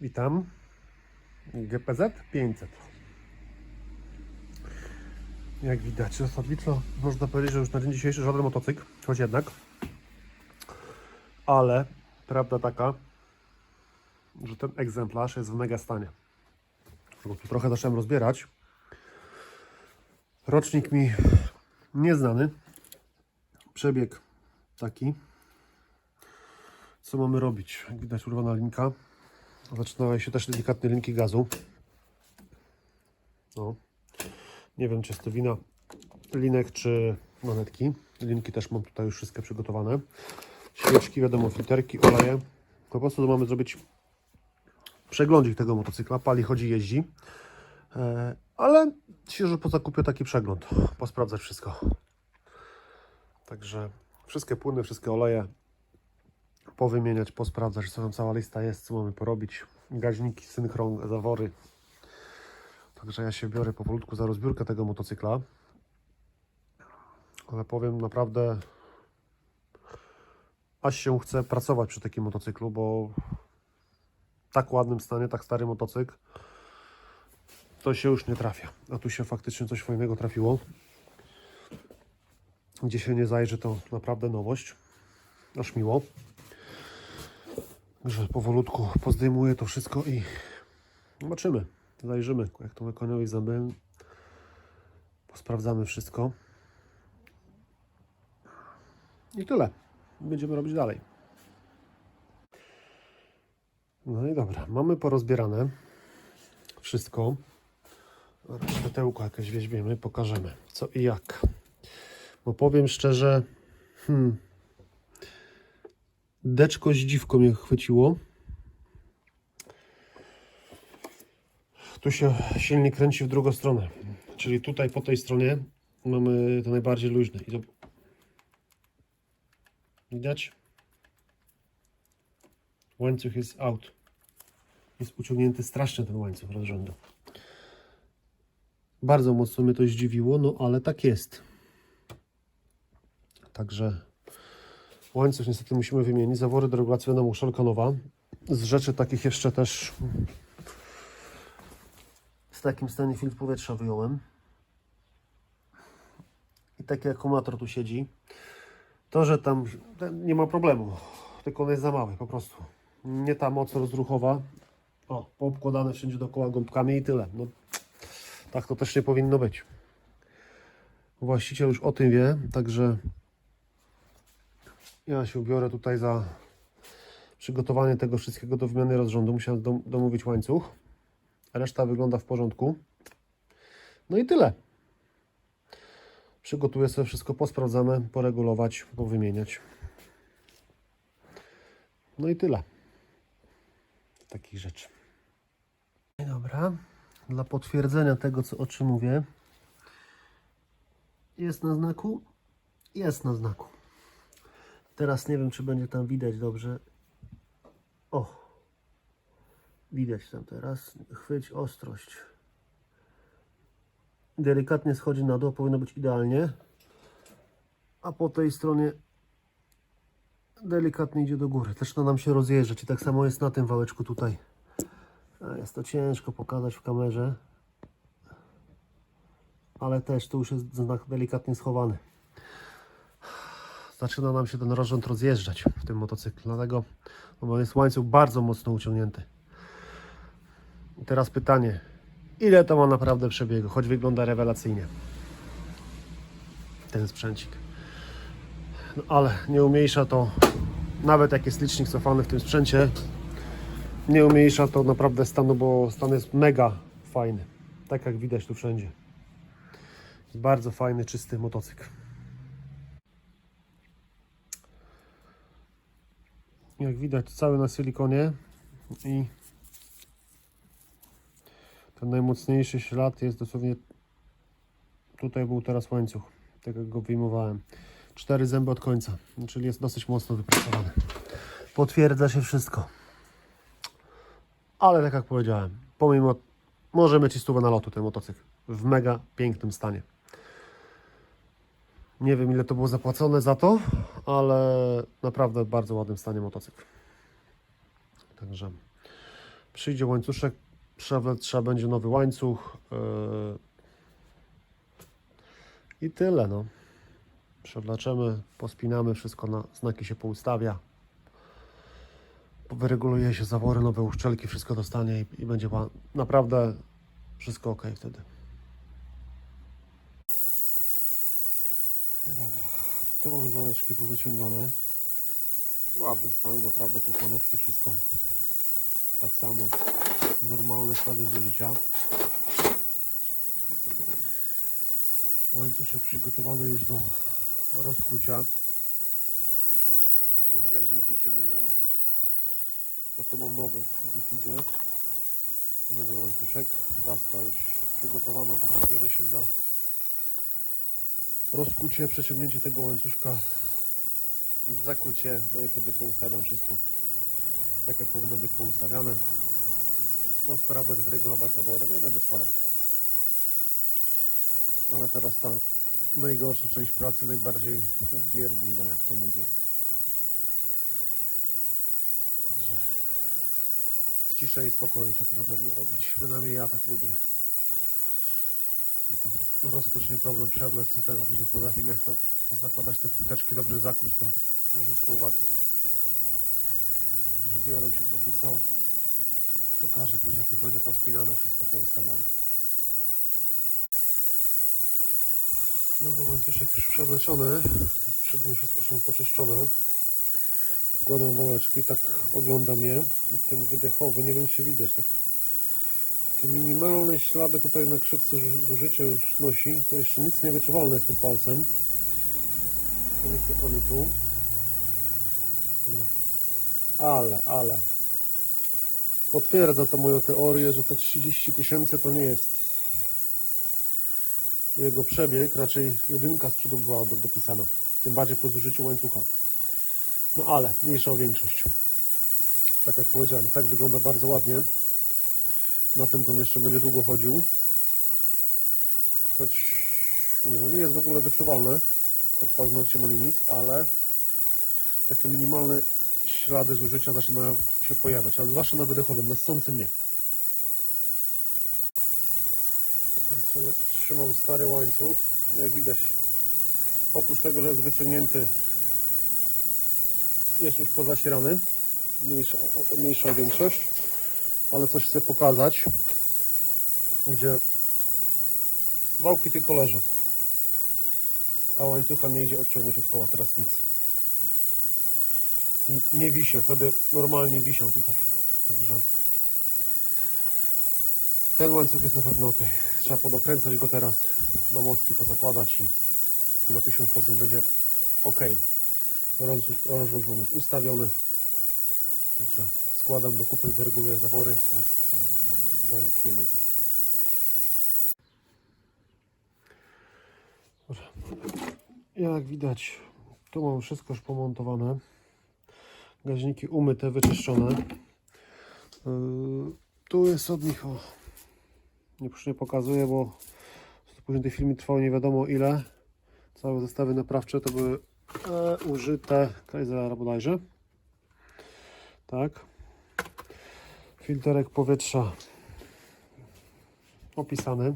Witam. GPZ 500. Jak widać, zasadniczo można powiedzieć, że już na dzień dzisiejszy żaden motocykl, choć jednak. Ale prawda taka, że ten egzemplarz jest w mega stanie. Trochę zacząłem rozbierać. Rocznik mi nieznany. Przebieg taki. Co mamy robić? Jak widać urwana linka. Zaczynały się też delikatne linki gazu. No. Nie wiem, czy jest to wina linek, czy manetki. Linki też mam tutaj już wszystkie przygotowane. Świeczki, wiadomo, filterki, oleje. Po prostu mamy zrobić przeglądzik tego motocykla. Pali, chodzi, jeździ. E, ale świeżo po zakupie taki przegląd. Posprawdzać wszystko. Także wszystkie płyny, wszystkie oleje powymieniać, posprawdzać, co tam cała lista jest, co mamy porobić. Gaźniki, synchron, zawory. Także ja się biorę powolutku za rozbiórkę tego motocykla. Ale powiem naprawdę, aż się chce pracować przy takim motocyklu, bo w tak ładnym stanie, tak stary motocykl, to się już nie trafia. A tu się faktycznie coś fajnego trafiło. Gdzie się nie zajrzy, to naprawdę nowość. Aż miło. Także powolutku pozdejmuję to wszystko i zobaczymy. Zajrzymy, jak to koniowi zęby. Posprawdzamy wszystko. I tyle. Będziemy robić dalej. No i dobra, mamy porozbierane wszystko. Światełko jakieś weźmiemy, pokażemy co i jak. Bo powiem szczerze, hmm, deczko zdziwko mnie chwyciło. Tu się silnik kręci w drugą stronę. Czyli tutaj po tej stronie mamy to najbardziej luźne. I to... Widać? Łańcuch jest out. Jest uciągnięty strasznie ten łańcuch rozrządu. Bardzo mocno mnie to zdziwiło, no ale tak jest. Także łańcuch niestety musimy wymienić. Zawory do regulacji wiadomo, szelka nowa. Z rzeczy takich jeszcze też w takim stanie filtr powietrza wyjąłem. I taki akumulator tu siedzi. To, że tam nie ma problemu, tylko on jest za mały po prostu. Nie ta moc rozruchowa. O, poobkładane wszędzie dookoła gąbkami i tyle. No, tak to też nie powinno być. Właściciel już o tym wie, także ja się ubiorę tutaj za przygotowanie tego wszystkiego do wymiany rozrządu. Musiałem dom- domówić łańcuch. Reszta wygląda w porządku. No i tyle. Przygotuję sobie wszystko, posprawdzamy, poregulować, powymieniać. No i tyle. Takich rzeczy. No Dobra. Dla potwierdzenia tego, co o czym mówię. Jest na znaku? Jest na znaku. Teraz nie wiem, czy będzie tam widać dobrze. O! Widać tam teraz. Chwyć ostrość. Delikatnie schodzi na dół, powinno być idealnie. A po tej stronie delikatnie idzie do góry. Zaczyna nam się rozjeżdżać i tak samo jest na tym wałeczku tutaj. Jest to ciężko pokazać w kamerze. Ale też tu już jest znak delikatnie schowany. Zaczyna nam się ten rozrząd rozjeżdżać w tym motocyklu. Dlatego bo jest łańcuch bardzo mocno uciągnięty. I teraz pytanie, ile to ma naprawdę przebiegu, choć wygląda rewelacyjnie ten sprzęcik. No, ale nie umniejsza to, nawet jak jest licznik cofany w tym sprzęcie, nie umniejsza to naprawdę stanu, bo stan jest mega fajny. Tak jak widać tu wszędzie. Bardzo fajny, czysty motocykl. Jak widać cały na silikonie i ten najmocniejszy ślad jest dosłownie tutaj był teraz łańcuch, tak jak go wyjmowałem. Cztery zęby od końca, czyli jest dosyć mocno wypracowany. Potwierdza się wszystko. Ale tak jak powiedziałem, pomimo może mieć i stówę na lotu ten motocykl w mega pięknym stanie. Nie wiem ile to było zapłacone za to, ale naprawdę w bardzo ładnym stanie motocykl. Także Przyjdzie łańcuszek, trzeba, będzie nowy łańcuch. Yy, I tyle, no. Przewlaczemy, pospinamy, wszystko na znaki się poustawia. Wyreguluje się zawory, nowe uszczelki, wszystko dostanie i, i będzie naprawdę wszystko ok wtedy. Dobra, te mamy wałeczki powyciągane. W ładnym stanie, naprawdę półplanetki, wszystko tak samo. Normalne ślady zużycia. Łańcuszek przygotowany już do rozkucia. Garzniki się myją. Oto mam nowy w idzie. Nowy łańcuszek. Praska już przygotowana, to biorę się za rozkucie, przeciągnięcie tego łańcuszka, zakucie, no i wtedy poustawiam wszystko tak jak powinno być poustawiane. Sprawę zregulować zawory, no i będę składał. Ale teraz ta najgorsza część pracy, najbardziej upierdliwa, jak to mówią. Także w ciszy i spokoju trzeba to na pewno robić. Przynajmniej ja tak lubię. No to rozkuć problem, przewlec ten, a później po zawinach to zakładać te płyteczki, dobrze zakuć, to troszeczkę uwagi. Że biorę się póki co. Pokażę później, jak już będzie pospinane, wszystko poustawiane. Nowy łańcuszek już przewleczony. Przy dnie wszystko są poczyszczone. Wkładam wałeczki, tak oglądam je. Ten wydechowy, nie wiem czy widać, tak takie minimalne ślady tutaj na krzywce zu- zużycia już nosi. To jeszcze nic niewyczuwalne jest pod palcem. Oni tu, tu. Ale, ale. Potwierdza to moją teorię, że te 30 tysięcy to nie jest jego przebieg, raczej jedynka z przodu była do- dopisana. Tym bardziej po zużyciu łańcucha. No ale, mniejsza o większość. Tak jak powiedziałem, tak wygląda bardzo ładnie. Na tym to on jeszcze będzie długo chodził. Choć no nie jest w ogóle wyczuwalne pod paznokciem ani nic, ale takie minimalne ślady zużycia zaczynają się pojawiać, ale zwłaszcza na wydechowym, na ssącym nie. Tutaj sobie trzymam stary łańcuch. Jak widać, oprócz tego, że jest wyciągnięty, jest już pozacierany. Mniejsza, mniejsza większość, ale coś chcę pokazać, gdzie wałki tylko leżą. A łańcucha nie idzie odciągnąć od koła, teraz nic i nie wisiał, wtedy normalnie wisiał tutaj. Także ten łańcuch jest na pewno ok. Trzeba podokręcać go teraz na mostki, pozakładać i na 1000% będzie ok. Rozrząd mam już ustawiony. Także składam do kupy, wyreguluję zawory. Zamkniemy go. Dobra. Jak widać, tu mam wszystko już pomontowane gaźniki umyte, wyczyszczone. Yy, tu jest od nich, o, już nie pokazuję, bo później ten filmik trwał nie wiadomo ile. Całe zestawy naprawcze to były e, użyte Kaisera bodajże. Tak. Filterek powietrza opisany.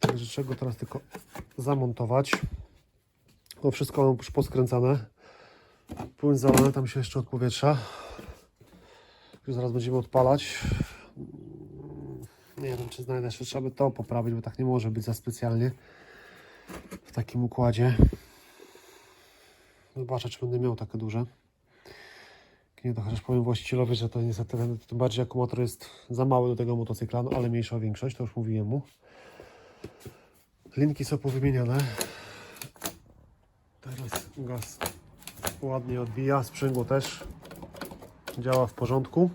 Także czego teraz tylko zamontować. To wszystko mam już poskręcane. Płyn zalany tam się jeszcze od powietrza. Już zaraz będziemy odpalać. Nie wiem, czy znajdę jeszcze, trzeba by to poprawić, bo tak nie może być za specjalnie w takim układzie. Zobaczę, czy będę miał takie duże. Nie, to chociaż powiem właścicielowi, że to niestety tym bardziej akumulator jest za mały do tego motocykla, no ale mniejsza większość, to już mówiłem mu. Linki są powymieniane. Teraz gaz ładnie odbija, sprzęgło też działa w porządku.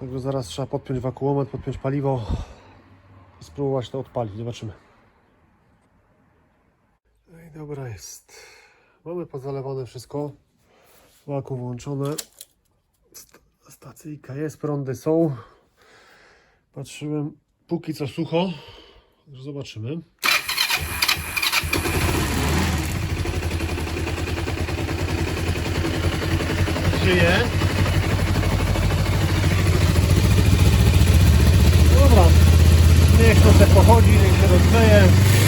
Także zaraz trzeba podpiąć wakuomet, podpiąć paliwo i spróbować to odpalić. Zobaczymy. No i dobra jest. Mamy pozalewane wszystko. Szlaku włączone. Stacyjka jest, prądy są. Patrzyłem, póki co sucho. Zobaczymy. Żyje. Dobra. Niech to se pochodzi, niech się rozgrzeje.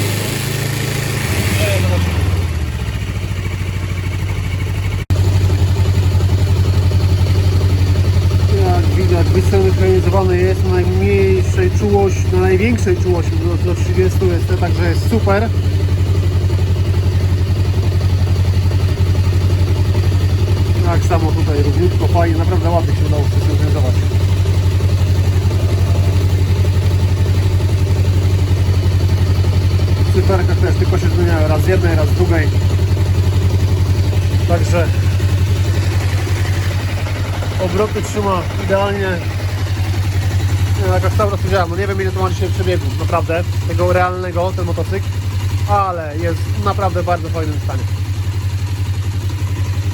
Jest na najmniejszej czułości, na największej czułości do, do 30 jest, także jest super. Tak samo tutaj równiutko, fajnie, naprawdę ładnie się udało zsynchronizować. W cyferkach też tylko się zmieniają raz jednej, raz drugiej. Także obroty trzyma idealnie. Jakaś cały raz powiedziałem, no nie wiem ile to ma dzisiaj przebiegu, naprawdę, tego realnego, ten motocykl, ale jest naprawdę bardzo fajnym stanie.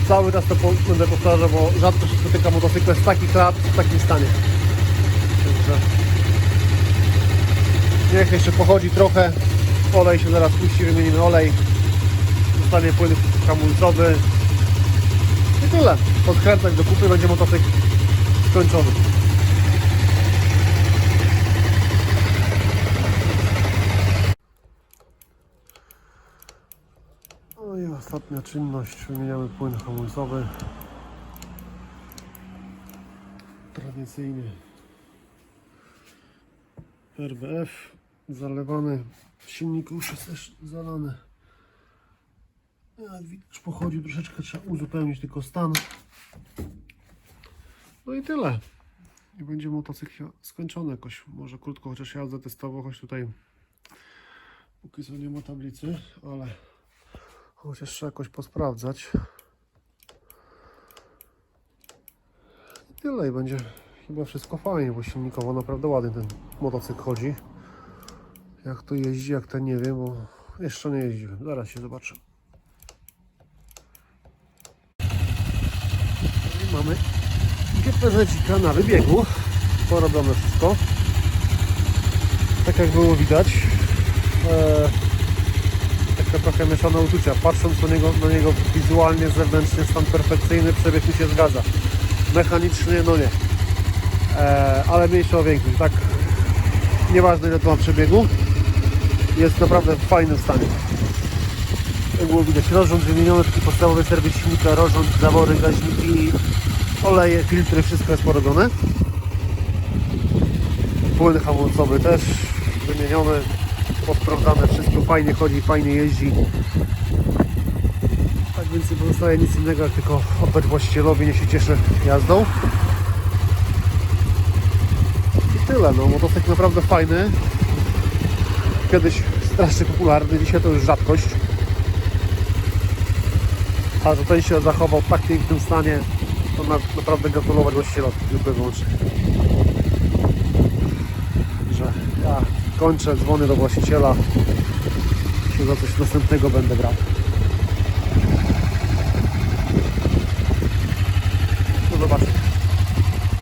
Cały czas to będę powtarzał, bo rzadko się spotyka motocykle z taki klap, w takim stanie. Także niech jeszcze pochodzi trochę, olej się zaraz puści, wymienimy olej, zostanie płyn hamulcowy, i tyle. Podkręcać do kupy będzie motocykl skończony. No i ostatnia czynność. Wymieniamy płyn hamulcowy. Tradycyjny RBF zalewany. Silnik już jest też zalany. Jak widać pochodził troszeczkę, trzeba uzupełnić tylko stan. No i tyle. I będzie motocykl skończony jakoś. Może krótko chociaż jazdę testowo, choć tutaj póki co nie ma tablicy, ale chociaż trzeba jakoś posprawdzać. Tyle i będzie chyba wszystko fajnie, bo silnikowo naprawdę ładnie ten motocykl chodzi. Jak to jeździ, jak ten nie wiem, bo jeszcze nie jeździłem. Zaraz się zobaczę. I mamy GPZ na wybiegu. Porobione wszystko. Tak jak było widać. E, taka trochę mieszane uczucia. Patrząc na niego, na niego wizualnie, zewnętrznie, stan perfekcyjny, przebieg mi się zgadza. Mechanicznie, no nie. E, ale mniejsza o większość. Tak, nieważne ile to ma przebiegu. Jest naprawdę w fajnym stanie. Jak było widać, rozrząd wymieniony, taki podstawowy serwis silnika, rozrząd, zawory, gaźniki, oleje, filtry, wszystko jest porobione. Płyn hamulcowy też wymieniony, posprawdzane, wszystko fajnie chodzi, fajnie jeździ. Tak więc nie pozostaje nic innego, jak tylko oddać właścicielowi, niech się cieszy jazdą. I tyle, no motocykl naprawdę fajny. Kiedyś strasznie popularny, dzisiaj to już rzadkość. A że ten się zachował w tak pięknym stanie, to na, naprawdę gratulować właścicielowi. Dziękuję wyłącznie. Że ja kończę dzwony do właściciela. Się za coś następnego będę brał.